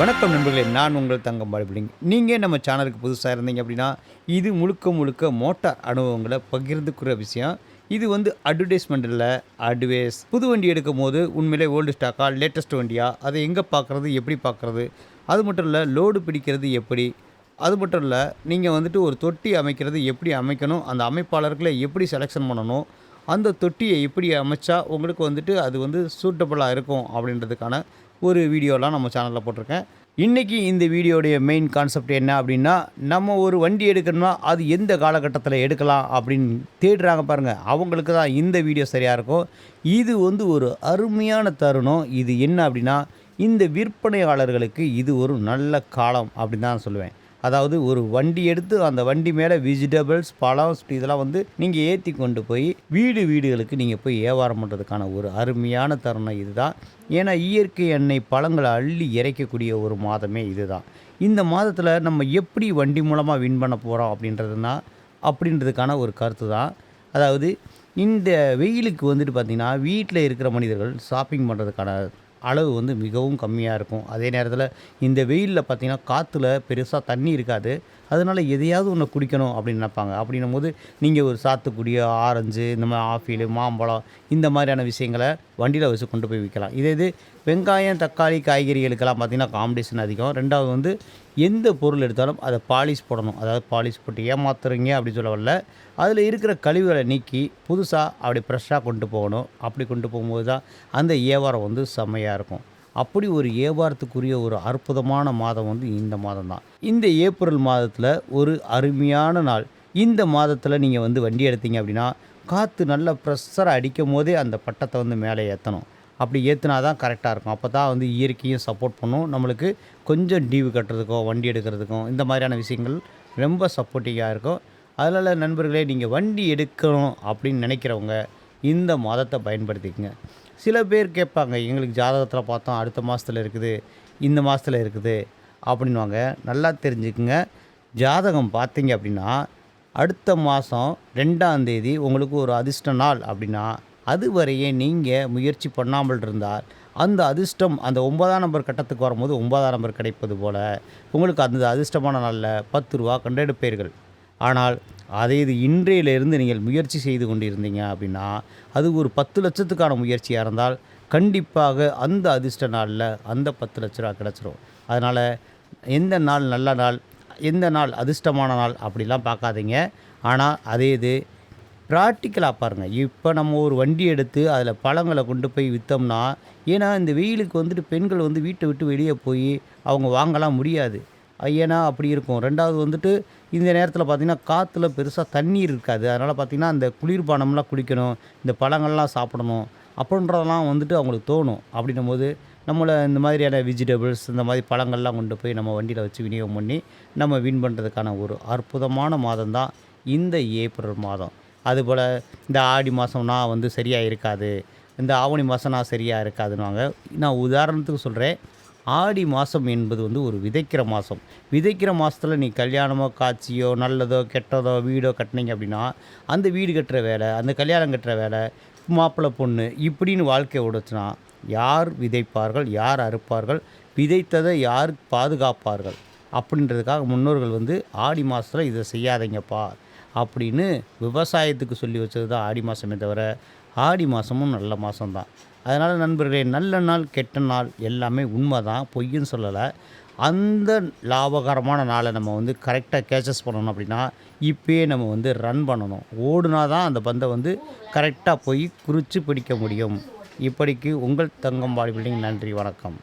வணக்கம் நண்பர்களே நான் உங்கள் தங்கம் பாடிபிடிங் நீங்கள் நம்ம சேனலுக்கு புதுசாக இருந்தீங்க அப்படின்னா இது முழுக்க முழுக்க மோட்டார் அனுபவங்களை பகிர்ந்துக்கிற விஷயம். இது வந்து அட்வர்டைஸ்மெண்ட் இல்லை அட்வைஸ் புது வண்டி எடுக்கும் போது உண்மையிலே ஓல்டு ஸ்டாக்கா லேட்டஸ்ட் வண்டியா? அதை எங்கே பார்க்குறது எப்படி பார்க்குறது? அது மட்டும் இல்லை லோடு பிடிக்கிறது எப்படி? அது மட்டும் இல்லை நீங்கள் வந்துட்டு ஒரு தொட்டி அமைக்கிறது எப்படி அமைக்கணும்? அந்த அமைப்பாளர்களை எப்படி செலெக்ஷன் பண்ணணும்? அந்த தொட்டியை எப்படி அமைச்சா உங்களுக்கு வந்துட்டு அது வந்து சூட்டபுளாக இருக்கும் அப்படின்றதுக்கான ஒரு வீடியோலாம் நம்ம சேனலில் போட்டிருக்கேன். இன்றைக்கி இந்த வீடியோடைய மெயின் கான்செப்ட் என்ன அப்படின்னா நம்ம ஒரு வண்டி எடுக்கணும்னா அது எந்த காலகட்டத்தில் எடுக்கலாம் அப்படின்னு தேடுறாங்க பாருங்கள் அவங்களுக்கு தான் இந்த வீடியோ சரியாக இருக்கும். இது வந்து ஒரு அருமையான தருணம். இது என்ன அப்படின்னா இந்த விற்பனையாளர்களுக்கு இது ஒரு நல்ல காலம் அப்படின்னு தான் சொல்லுவேன். அதாவது ஒரு வண்டி எடுத்து அந்த வண்டி மேலே வெஜிடபிள்ஸ் பழம் இதெல்லாம் வந்து நீங்கள் ஏற்றி கொண்டு போய் வீடு வீடுகளுக்கு நீங்கள் போய் வியாபாரம் பண்ணுறதுக்கான ஒரு அருமையான தருணம் இதுதான். ஏன்னா இயற்கை எண்ணெய் பழங்களை அள்ளி இறைக்கக்கூடிய ஒரு மாதமே இதுதான். இந்த மாதத்தில் நம்ம எப்படி வண்டி மூலமாக வின் பண்ண போகிறோம் அப்படின்றதுனா அப்படின்றதுக்கான ஒரு கருத்து தான் அதாவது இந்த வெயிலுக்கு வந்துட்டு பார்த்திங்கன்னா வீட்டில் இருக்கிற மனிதர்கள் ஷாப்பிங் பண்ணுறதுக்கான அளவு வந்து மிகவும் கம்மியாக இருக்கும். அதே நேரத்தில் இந்த வெயிலில் பார்த்திங்கன்னா காற்றுல பெருசாக தண்ணி இருக்காது. அதனால் எதையாவது ஒன்று குடிக்கணும் அப்படின்னு நினைப்பாங்க. அப்படின்னும் போது நீங்கள் ஒரு சாத்துக்குடி ஆரஞ்சு இந்த மாதிரி ஆப்பிள் மாம்பழம் இந்த மாதிரியான விஷயங்களை வண்டியில் வச்சு கொண்டு போய் விற்கலாம் இதே இது வெங்காயம் தக்காளி காய்கறிகளுக்கெல்லாம் பார்த்திங்கன்னா காம்படிஷன் அதிகம். ரெண்டாவது வந்து எந்த பொருள் எடுத்தாலும் அதை பாலிஷ் போடணும். அதாவது பாலிஷ் போட்டு ஏமாத்துறீங்க அப்படின்னு சொல்ல வரல. அதில் இருக்கிற கழிவுகளை நீக்கி புதுசாக அப்படி ஃப்ரெஷ்ஷாக கொண்டு போகணும். அப்படி கொண்டு போகும்போது தான் அந்த வியாபாரம் வந்து செம்மையாக இருக்கும். அப்படி ஒரு வியாபாரத்துக்குரிய ஒரு அற்புதமான மாதம் வந்து இந்த மாதம் தான். இந்த ஏப்ரல் மாதத்தில் ஒரு அருமையான நாள். இந்த மாதத்தில் நீங்கள் வந்து வண்டி எடுத்தீங்க அப்படின்னா காற்று நல்லா ப்ரெஷராக அடிக்கும் போதே அந்த பட்டத்தை வந்து மேலே ஏற்றணும் அப்படி ஏற்றுனா தான் கரெக்டாக இருக்கும். அப்போ தான் வந்து இயற்கையும் சப்போர்ட் பண்ணும். நம்மளுக்கு கொஞ்சம் டீவு கட்டுறதுக்கோ வண்டி எடுக்கிறதுக்கும் இந்த மாதிரியான விஷயங்கள் ரொம்ப சப்போர்ட்டிவாக இருக்கும். அதனால் நண்பர்களே நீங்கள் வண்டி எடுக்கணும் அப்படின்னு நினைக்கிறவங்க இந்த மாதத்தை பயன்படுத்திக்கங்க. சில பேர் கேட்பாங்க எங்களுக்கு ஜாதகத்தில் பார்த்தோம் அடுத்த மாதத்தில் இருக்குது இந்த மாதத்தில் இருக்குது அப்படின்வாங்க நல்லா தெரிஞ்சுக்குங்க. ஜாதகம் பார்த்தீங்க அப்படின்னா அடுத்த மாதம் ரெண்டாம் தேதி உங்களுக்கு ஒரு அதிர்ஷ்ட நாள் அப்படின்னா அதுவரையே நீங்கள் முயற்சி பண்ணாமல் இருந்தால் அந்த அதிர்ஷ்டம் அந்த ஒன்பதாம் நம்பர் கட்டத்துக்கு வரும்போது ஒன்பதாம் நம்பர் கிடைப்பது போல் உங்களுக்கு அந்த அதிர்ஷ்டமான நாளில் பத்து ரூபா கண்டெடுப்பீர்கள். ஆனால் அதே இது இன்றையிலிருந்து நீங்கள் முயற்சி செய்து கொண்டிருந்தீங்க அப்படின்னா அது ஒரு பத்து லட்சத்துக்கான முயற்சியாக இருந்தால் கண்டிப்பாக அந்த அதிர்ஷ்ட நாளில் அந்த பத்து லட்ச ரூபா கிடச்சிரும். அதனால் எந்த நாள் நல்ல நாள் எந்த நாள் அதிர்ஷ்டமான நாள் அப்படிலாம் பார்க்காதீங்க. ஆனால் அதே இது ப்ராக்டிக்கலாக பாருங்கள் இப்போ நம்ம ஒரு வண்டி எடுத்து அதில் பழங்களை கொண்டு போய் விற்றோம்னா ஏன்னா இந்த வெயிலுக்கு வந்துட்டு பெண்கள் வந்து வீட்டை விட்டு வெளியே போய் அவங்க வாங்கலாம் முடியாது. ஏன்னா அப்படி இருக்கும். ரெண்டாவது வந்துட்டு இந்த நேரத்தில் பார்த்திங்கன்னா காற்றுல பெருசாக தண்ணீர் இருக்காது. அதனால் பார்த்திங்கன்னா அந்த குளிர்பானம்லாம் குடிக்கணும் இந்த பழங்கள்லாம் சாப்பிடணும் அப்படின்றதெல்லாம் வந்துட்டு அவங்களுக்கு தோணும். அப்படின்னும் போது நம்மளை இந்த மாதிரியான வெஜிடபிள்ஸ் இந்த மாதிரி பழங்கள்லாம் கொண்டு போய் நம்ம வண்டியில் வச்சு விநியோகம் பண்ணி நம்ம வின் பண்ணுறதுக்கான ஒரு அற்புதமான மாதம் தான் இந்த ஏப்ரல் மாதம். அதுபோல் இந்த ஆடி மாதம்னா வந்து சரியாக இருக்காது இந்த ஆவணி மாதம்னா சரியாக இருக்காதுன்னுவாங்க. நான் உதாரணத்துக்கு சொல்கிறேன் ஆடி மாதம் என்பது வந்து ஒரு விதைக்கிற மாதம் விதைக்கிற மாதத்தில் நீ கல்யாணமோ காட்சியோ நல்லதோ கெட்டதோ வீடோ கட்டினீங்க அப்படின்னா அந்த வீடு கட்டுற வேலை அந்த கல்யாணம் கட்டுற வேலை மாப்பிள்ளை பொண்ணு இப்படின்னு வாழ்க்கை ஓடுச்சுன்னா யார் விதைப்பார்கள் யார் அறுப்பார்கள் விதைத்ததை யார் பாதுகாப்பார்கள்? அப்படின்றதுக்காக முன்னோர்கள் வந்து ஆடி மாதத்தில் இதை செய்யாதீங்கப்பா. அப்படின்னு விவசாயத்துக்கு சொல்லி வச்சது தான் ஆடி மாதமே தவிர ஆடி மாதமும் நல்ல மாதம் தான் அதனால் நண்பர்களே நல்ல நாள் கெட்ட நாள் எல்லாமே உண்மை தான் பொய்ன்னு சொல்லலை. அந்த லாபகரமான நாளை நம்ம வந்து கரெக்டாக கேச்சஸ் பண்ணணும் அப்படின்னா இப்போயே நம்ம வந்து ரன் பண்ணணும். ஓடுனா தான் அந்த பந்தை வந்து கரெக்டாக போய் குறித்து பிடிக்க முடியும். இப்படிக்கு உங்கள் தங்கம்பாடி பில்டிங் நன்றி வணக்கம்.